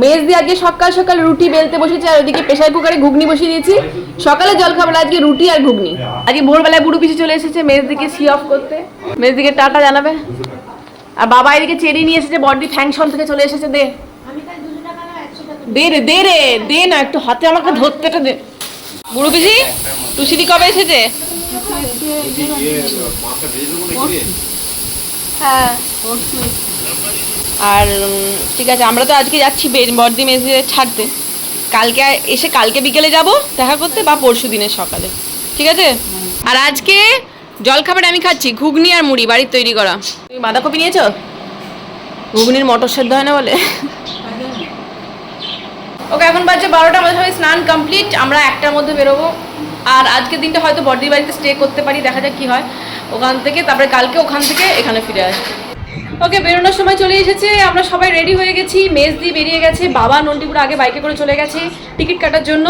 মেজ দিয়ে আজকে সকাল সকাল রুটি বেলতে বসেছে, আর ওদিকে প্রেশার কুকারে ঘুগনি বসিয়ে দিয়েছি। সকালে জল খাবার আজকে রুটি আর ঘুগনি। আজকে ভোরবেলায় বুড়ো পিছিয়ে চলে এসেছে, মেজ দিকে সি অফ করতে। মেজ দিকে টাটা জানাবে। আর বাবা এদিকে চেরি নিয়ে এসেছে বডি ফ্যাংশন থেকে চলে এসেছে, দে। দে রে দে রে, দে না, একটু হাতে আমাকে ধরতেটা দে। বুড়ো পিসি টুসিদি কবে এসেছে? হ্যাঁ। আর ঠিক আছে আমরা তো আজকে যাচ্ছি বর্দি মেজে ছাড়তে। কালকে এসে কালকে বিকেলে যাব দেখা করতে বা পরশু দিনের সকালে। ঠিক আছে? আর আজকে জলখাবার আমি খাচ্ছি ঘুগনি আর মুড়ি বাড়ির তৈরি করা। তুমি বাঁধাকপি নিয়েছো? ঘুগনির মটর সেদ্ধ হয় না বলে? ওকে এখন বাজে বারোটা আমাদের স্নান কমপ্লিট আমরা একটার মধ্যে বেরোবো। আর আজকের দিনটা হয়তো বর্দির বাড়িতে স্টে করতে পারি দেখা যাক কি হয়। ওখান থেকে তারপরে কালকে ওখান থেকে এখানে ফিরে আসব। ওকে, বেরোনোর সময় চলে এসেছে। আমরা সবাই রেডি হয়ে গেছি। মেজ দিয়ে বেরিয়ে গেছে। বাবা নন্টিপুরে আগে বাইকে করে চলে গেছে টিকিট কাটার জন্য।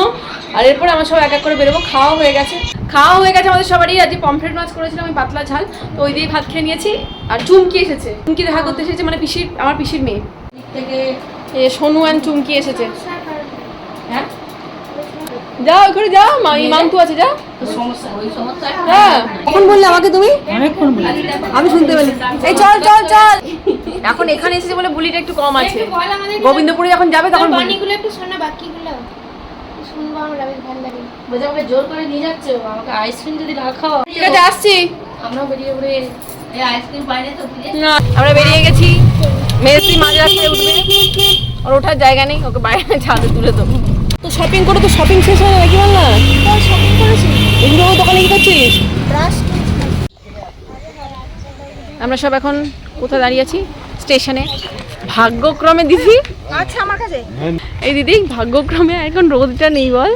আর এরপর আমরা সবাই এক এক করে বেরোবো। খাওয়া হয়ে গেছে। খাওয়া হয়ে গেছে আমাদের সবারই। আজকে পমফ্রেট মাছ করেছিলাম আমি পাতলা ঝাল। তো ওই দিয়ে ভাত খেয়ে নিয়েছি। আর চুমকি এসেছে। চুমকি দেখা করতে এসেছে মানে পিসির আমার পিসির মেয়ে। থেকে সোনু অ্যান্ড চুমকি এসেছে। যাও ওখানে যাও মা ইমান্তু আছে যাও। হ্যাঁ। কখন বললে আমাকে তুমি? আমি শুনতে পেলি। এই চল চল চল। এখন এখানে এসেছে বলে বুলিটা একটু কম আছে। গোবিন্দপুরে যখন যাবে তখন বুলি। বাণীগুলো একটু শোনা বাকিগুলো। শুনব আমরা ভালো লাগে। বলছে আমাকে জোর করে নিয়ে যাচ্ছে আমাকে আইসক্রিম যদি না খাওয়া ঠিক আছে আসছি। আমরাও বেরিয়ে পড়ে এই আইসক্রিম পাই না তো না আমরা বেরিয়ে গেছি। মেসি মাঝ রাস্তায় উঠবে। ওর ওঠার জায়গা নেই ওকে বাইরে ছাদে তুলে দেবো। তো শপিং করে তো শপিং শেষ হয়ে যাবে কি বল না তো শপিং করেছি। এগুলো দোকানে কি করছিস? আমরা সব এখন কোথায় দাঁড়িয়ে আছি? স্টেশনে। ভাগ্যক্রমে দিদি। আচ্ছা আমার কাছে। এই দিদি ভাগ্যক্রমে এখন রোদটা নেই বল।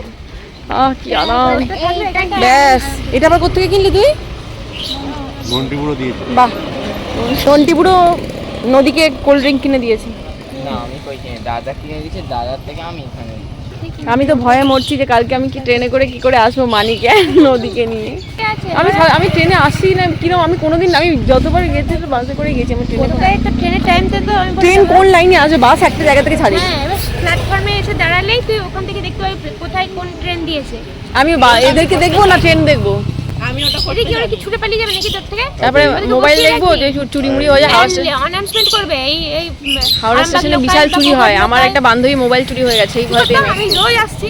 আহ কি আরাম। ব্যাস। এটা আবার কোথেকে কিনলি তুই? মন্টিপুরো দিয়েছে। বাহ। নন্টিপুরো নদীকে কোল্ড ড্রিঙ্ক কিনে দিয়েছি। না আমি কই কিনে? দাদা কিনে দিয়েছে দাদার থেকে আমি এখানে আমি তো ভয়ে মরছি যে কালকে আমি কি ট্রেনে করে কি করে আসব মানিকে নদীকে নিয়ে। আমি আমি ট্রেনে আসি না কিরম আমি কোনোদিন আমি যতবার গেছি তো বাসে করে গেছি আমি ট্রেনে তো ট্রেনের টাইমতে তো ট্রেন কোন লাইনে আসবে? বাস একটা জায়গা থেকে ছাড়ি হ্যাঁ প্ল্যাটফর্মে এসে দাঁড়ালেই তুই ওখান থেকে দেখতে পাবি কোথায় কোন ট্রেন দিয়েছে। আমি এদেরকে দেখব না ট্রেন দেখব? এদিকে ওরা কি ছুটে পালিয়ে যাবে নাকি তোর থেকে? তারপরে মোবাইল দেখব যে চুরি মুড়ি হয়ে যায় অ্যানাউন্সমেন্ট করবে এই এই হাওড়া স্টেশনে বিশাল চুরি হয় আমার একটা বান্ধবী মোবাইল চুরি হয়ে গেছে এই ঘরে আমি রোজ আসছি।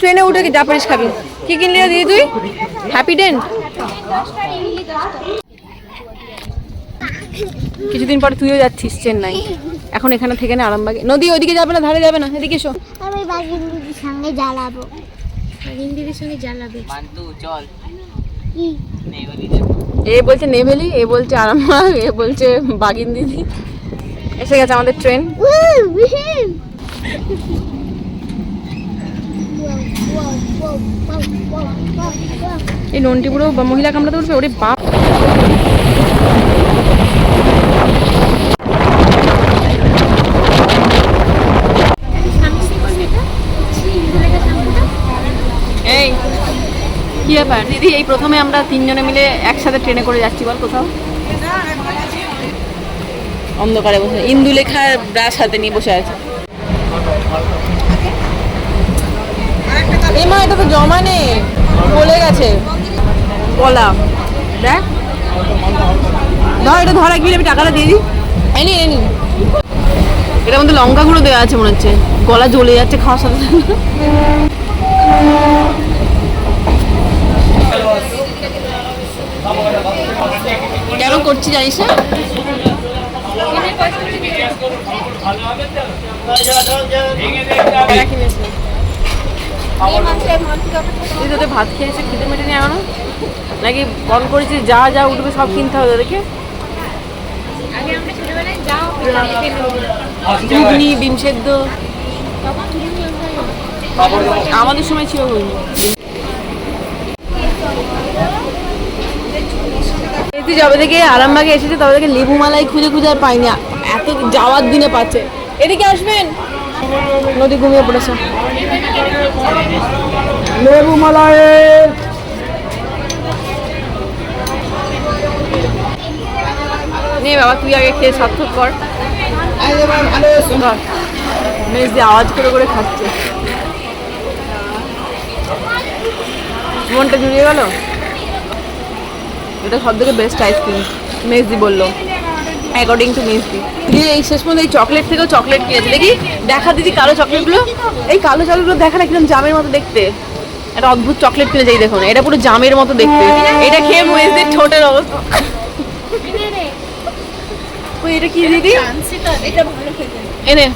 ট্রেনে উঠে কি যা পারিস খাবি? কি কিনলি দিদি তুই? হ্যাপি ডেন্ট কিছুদিন পরে তুইও যাচ্ছিস চেন্নাই। এখন এখানে থেকে না আরামবাগে। নদী ওইদিকে যাবে না ধারে যাবে না? এদিকে এসো। আমি বাগিন্দির সঙ্গে জ্বালাবো। বাগিন্দির সঙ্গে জ্বালাবে। মান্তু চল। এ বলছে নেভেলি এ বলছে আরামবাগ এ বলছে বাগিন দিদি। এসে গেছে আমাদের ট্রেন। এই নন্টি পুরো মহিলা কামড়াতে উঠবে ওরে বাপ এই কি ব্যাপার দিদি, এই প্রথমে আমরা তিনজনে মিলে একসাথে ট্রেনে করে যাচ্ছি, বল কোথাও? অন্ধকারে বসে। ইন্দু লেখার ব্রাশ হাতে নিয়ে বসে আছে। এই মা এটা তো জমা নেই। বলে গেছে। বলা দেখ। ধর, এটা ধর এক আমি টাকাটা দিয়ে দিই। এনি এনি এটার মধ্যে লঙ্কা গুঁড়ো দেওয়া আছে, মনে হচ্ছে। গলা জ্বলে যাচ্ছে খাওয়ার সাথে। কেন করছি জানিস না? ভাত খেয়েছে, খিদে মেটে নিয়ে এখনও? নাকি ফোন করেছিস, যা যা, উঠবে, সব কিনতে হবে যাও ঘুগনি, ডিম সেদ্ধ। আমাদের সময় ছিল ঘুগনি। তুই যবে থেকে আরামবাগে এসেছে তবে থেকে লেবু মালাই খুঁজে খুঁজে আর পাইনি। এত যাওয়ার দিনে পাচ্ছে। এদিকে আসবেন? নদী ঘুমিয়ে পড়েছে। লেবু মালাই নে বাবা তুই আগে খেয়ে সার্থক কর। ধর। মেজ দিয়ে আওয়াজ করে করে খাচ্ছে। মনটা জুড়িয়ে গেল? এটা সব থেকে বেস্ট আইসক্রিম মেজদি বলল। অ্যাকর্ডিং টু মেজদি। দিয়ে এই শেষ পর্যন্ত এই চকলেট থেকেও চকলেট কিনেছে। দেখি, দেখা দিদি কালো চকলেটগুলো এই কালো চকলেটগুলো দেখা না কীরকম জামের মতো দেখতে। একটা অদ্ভুত চকলেট কিনে যাই দেখুন। এটা পুরো জামের মতো দেখতে। এটা খেয়ে মেজদির ঠোঁটের অবস্থা। এটা কি দিদি? এনে,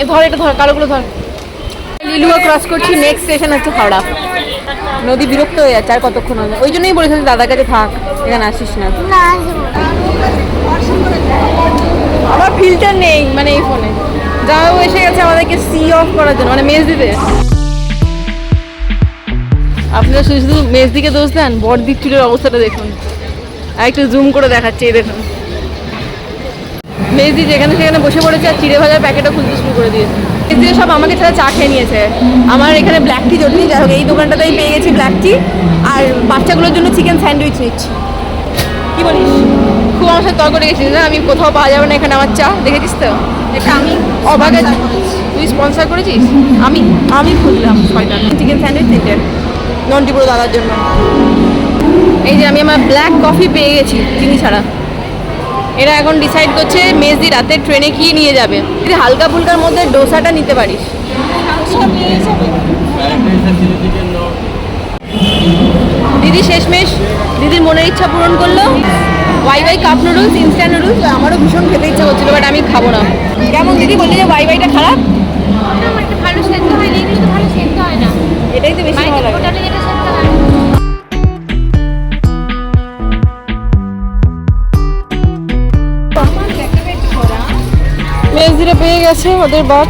এ ধর, এটা ধর, কালোগুলো ধর। লিলুয়া ক্রস করছি। নেক্সট স্টেশন হচ্ছে হাওড়া। নদী বিরক্ত হয়ে যাচ্ছে আর কতক্ষণ হবে? ওই জন্যই বলেছিলাম দাদার কাছে থাক এখানে আসিস না। আমার ফিল্টার নেই মানে এই ফোনে যাও এসে গেছে আমাদেরকে সি অফ করার জন্য মানে মেজ দিতে আপনারা শুধু শুধু মেজ দিকে দোষ দেন বড়দিক চুলের অবস্থাটা দেখুন। আর একটু জুম করে দেখাচ্ছি এই দেখুন। মেজদি যেখানে সেখানে বসে পড়েছে আর চিড়ে ভাজার প্যাকেটও খুলতে শুরু করে দিয়েছে। মেজদি সব আমাকে ছাড়া চা খেয়ে নিয়েছে। আমার এখানে ব্ল্যাক টি জন্য যাই হোক এই দোকানটাতেই পেয়ে গেছি ব্ল্যাক টি আর বাচ্চাগুলোর জন্য চিকেন স্যান্ডউইচ নিচ্ছি কী বলিস? খুব আমার সাথে তর্ক লেগেছিস না? আমি কোথাও পাওয়া যাবে না এখানে আমার চা। দেখেছিস তো? এটা আমি অবাক আছি। তুই স্পন্সর করেছিস? আমি আমি খুঁজলাম ছয়টা। চিকেন স্যান্ডউইচ তিনটে। নন্টিপুরো দাদার জন্য। এই যে আমি আমার ব্ল্যাক কফি পেয়ে গেছি চিনি ছাড়া। এরা এখন ডিসাইড করছে মেজদি রাতে ট্রেনে কি নিয়ে যাবে। যদি হালকা ফুলকার মধ্যে ডোসাটা নিতে পারিস। দিদি শেষমেশ দিদির মনের ইচ্ছা পূরণ করল। Wai Wai cup noodles instant noodles আমারও ভীষণ খেতে ইচ্ছা করছিল বাট আমি খাব না। কেমন দিদি বললি যে ওয়াই ওয়াইটা খারাপ? ভালো সেদ্ধ হয় না এগুলো তো ভালো সেদ্ধ হয় না। এটাই তো বেশি ভালো লাগে। মেজদিরা পেয়ে গেছে ওদের বাপ।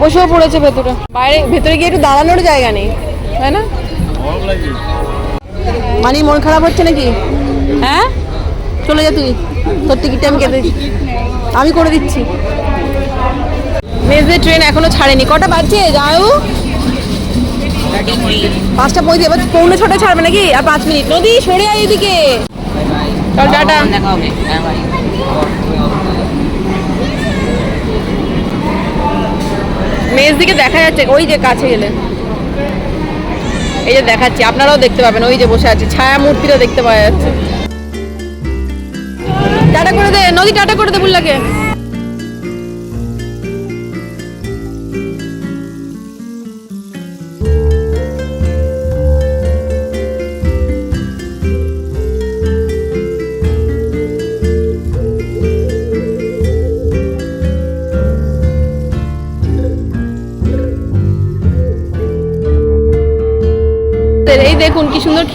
বসেও পড়েছে ভেতরে। বাইরে, ভেতরে গিয়ে একটু দাঁড়ানোর জায়গা নেই, তাই না? মানে মন খারাপ হচ্ছে নাকি? হ্যাঁ? চলে যা তুই, তোর টিকিটটা আমি কেটে দিচ্ছি। আমি করে দিচ্ছি। মেজদের ট্রেন এখনও ছাড়েনি। কটা বাজছে যাও পাঁচটা পঁয়ত্রিশ, এবার পৌনে ছটা ছাড়বে নাকি? আর পাঁচ মিনিট। নদী, সরে আয় এদিকে। চল, টাটা। মেজ দিকে দেখা যাচ্ছে, ওই যে কাছে গেলে। এই যে দেখাচ্ছি, আপনারাও দেখতে পাবেন, ওই যে বসে আছে ছায়া মূর্তিটা দেখতে পাওয়া যাচ্ছে। টাটা করে দে, নদী টাটা করে দে, বুল্লাকে।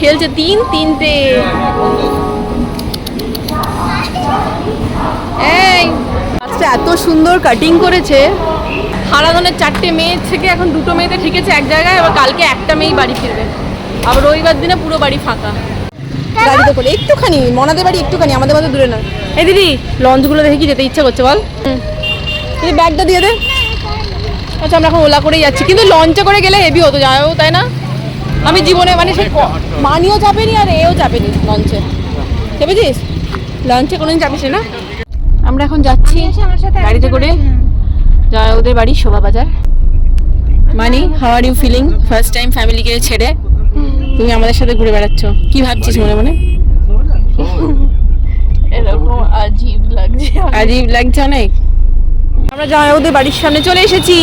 খেলছে তিন তিনটে। এই এত সুন্দর কাটিং করেছে। হারাধনের চারটে মেয়ে থেকে এখন দুটো মেয়েতে ঠিকেছে এক জায়গায় আবার কালকে একটা মেয়েই বাড়ি ফিরবে। আবার রবিবার দিনে পুরো বাড়ি ফাঁকা। গাড়িতে করে একটুখানি মনাদের বাড়ি একটুখানি আমাদের মধ্যে দূরে নয় এই দিদি লঞ্চগুলো দেখে কি যেতে ইচ্ছা করছে বল। তুই ব্যাগটা দিয়ে দে। আচ্ছা আমরা এখন ওলা করেই যাচ্ছি। কিন্তু লঞ্চে করে গেলে হেভি হতো যাও তাই না? আমি জীবনে মানে ক- মানিও চাপেনি আর এও চাপেনি লঞ্চে চেপেছিস লঞ্চে কোনোদিন চাপিস না? আমরা এখন যাচ্ছি গাড়িতে করে। যা ওদের বাড়ি Shobhabazar Mani how are you feeling first time ফ্যামিলিকে ছেড়ে তুমি আমাদের সাথে ঘুরে বেড়াচ্ছ। কি ভাবছিস মনে মনে? এরকম আজীব লাগছে আজীব লাগছে অনেক। আমরা জামাইবাবুদের বাড়ির সামনে চলে এসেছি।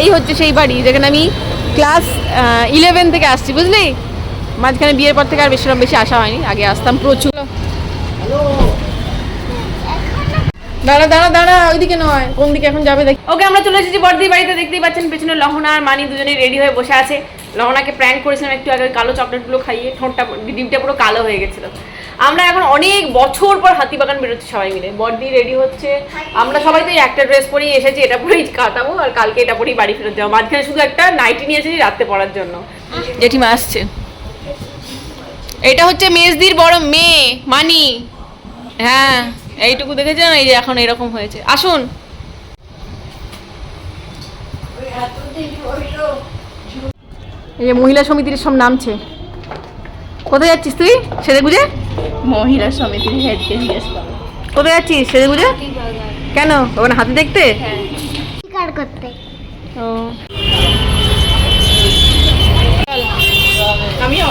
এই হচ্ছে সেই বাড়ি যেখানে আমি ক্লাস ইলেভেন থেকে আসছি বুঝলি? মাঝখানে বিয়ের পর থেকে আর বেশি বেশি আসা হয়নি আগে আসতাম প্রচুর। দাঁড়া দাঁড়া দাঁড়া ওইদিকে নয় কোন দিকে এখন যাবে দেখি। ওকে আমরা চলে এসেছি বড়দির বাড়িতে দেখতেই পাচ্ছেন পেছনে লহনা আর মানি দুজনেই রেডি হয়ে বসে আছে। লহনাকে প্র্যাঙ্ক করেছিলাম একটু আগে কালো চকলেটগুলো খাইয়ে ঠোঁটটা ডিমটা পুরো কালো হয়ে গেছিল। আমরা এখন অনেক বছর পর হাতিবাগান বেরোচ্ছি সবাই মিলে। বড়দি রেডি হচ্ছে। আমরা সবাই তো একটা ড্রেস পরেই এসেছি এটা পরেই কাটাবো আর কালকে এটা পরেই বাড়ি ফেরত যাব। মাঝখানে শুধু একটা নাইটি নিয়ে এসেছি রাত্রে পড়ার জন্য। জেঠিমা আসছে। এটা হচ্ছে মেজদির বড় মেয়ে মানি। হ্যাঁ এইটুকু দেখেছেন এই যে এখন এরকম হয়েছে। আসুন। এই যে মহিলা সমিতির সব নামছে। কোথায় যাচ্ছিস তুই? সেদে গুজে? মহিলা সমিতির হেডকে জিজ্ঞেস করো। কোথায় যাচ্ছিস সেজে গুজে কেন ওখানে হাতি দেখতে? শিকার করতে। ও। আমিও।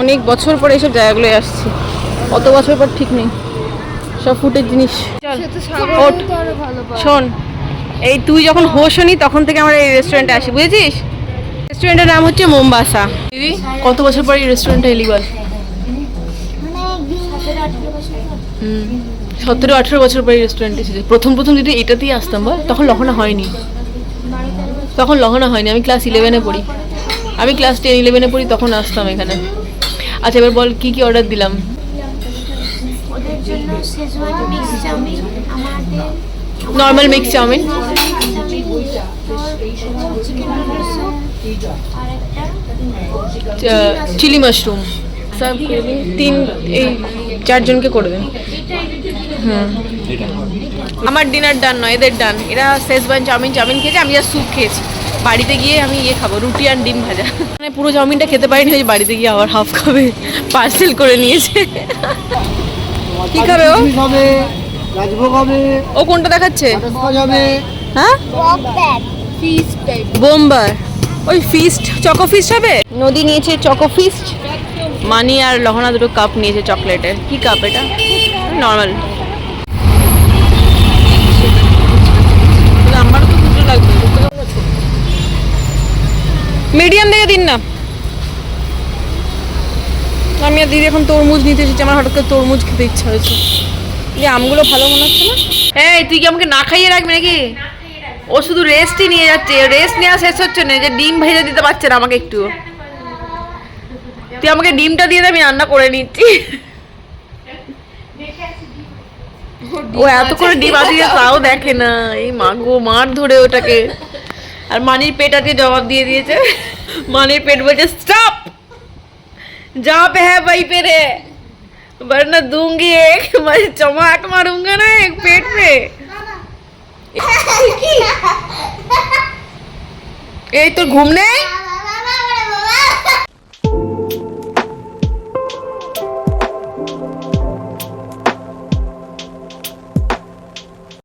অনেক বছর পরে এইসব জায়গাগুলো আসছি। অত বছর পর ঠিক নেই। সব ফুটের জিনিস। শোন এই তুই যখন হোশ হনি তখন থেকে আমরা এই রেস্টুরেন্টে আসি বুঝেছিস? রেস্টুরেন্টের নাম হচ্ছে মোমবাসা দিদি কত বছর পর এই রেস্টুরেন্টে এলি বল? সতেরো আঠেরো বছর পরে রেস্টুরেন্টে এসেছি। প্রথম প্রথম যদি এটাতেই আসতাম বল তখন লহনা হয়নি। তখন লহনা হয়নি আমি ক্লাস ইলেভেনে পড়ি। আমি ক্লাস টেন ইলেভেনে পড়ি তখন আসতাম এখানে। আচ্ছা এবার বল কি কি অর্ডার দিলাম? ওদের জন্য শেজওয়ান মিক্স চাউমিন আমাদের normal mix chowmein. Chilli mushroom. Serve করে দিন। তিন এই চারজনকে করে দিন। হুম। আমার ডিনার ডান নয় এদের ডান। এরা শেষবান চাউমিন চাউমিন খেয়েছে আমি আর স্যুপ খেয়েছি। বাড়িতে গিয়ে আমি ইয়ে খাব রুটি আর ডিম ভাজা। মানে পুরো চাউমিনটা খেতে পারিনি ওই বাড়িতে গিয়ে আবার হাফ খাবে পার্সেল করে নিয়েছে। কি খাবে ও? হবে ও কোনটা দেখাচ্ছে? হ্যাঁ? বোম্বার। ওই ফিস্ট চকো ফিস্ট হবে? নদী নিয়েছে চকো ফিস্ট মানি আর লহনা দুটো কাপ নিয়েছে চকলেটের কি কাপ এটা? নর্মাল মিডিয়াম দেখে দিন না। আমি আর দিদি এখন তরমুজ নিতে এসেছি আমার হঠাৎ করে তরমুজ খেতে ইচ্ছা হয়েছে। এই আমগুলো ভালো মনে হচ্ছে না? এই তুই কি আমাকে না খাইয়ে রাখবি নাকি? ও শুধু রেস্টই নিয়ে যাচ্ছে রেস্ট নেওয়া শেষ হচ্ছে না যে ডিম ভেজে দিতে পারছে না আমাকে একটু তুই আমাকে ডিমটা দিয়ে দে আমি রান্না করে নিচ্ছি ও এত করে ডিম আছে যে তাও দেখে না এই মা গো মার ধরে ওটাকে আর মানির পেট আজকে জবাব দিয়ে দিয়েছে মানির পেট বলছে স্টপ जहाँ पे है वहीं पे रहे वरना दूंगी एक मैं चमाक मारूंगा ना एक पेट पे এই তোর ঘুম নেই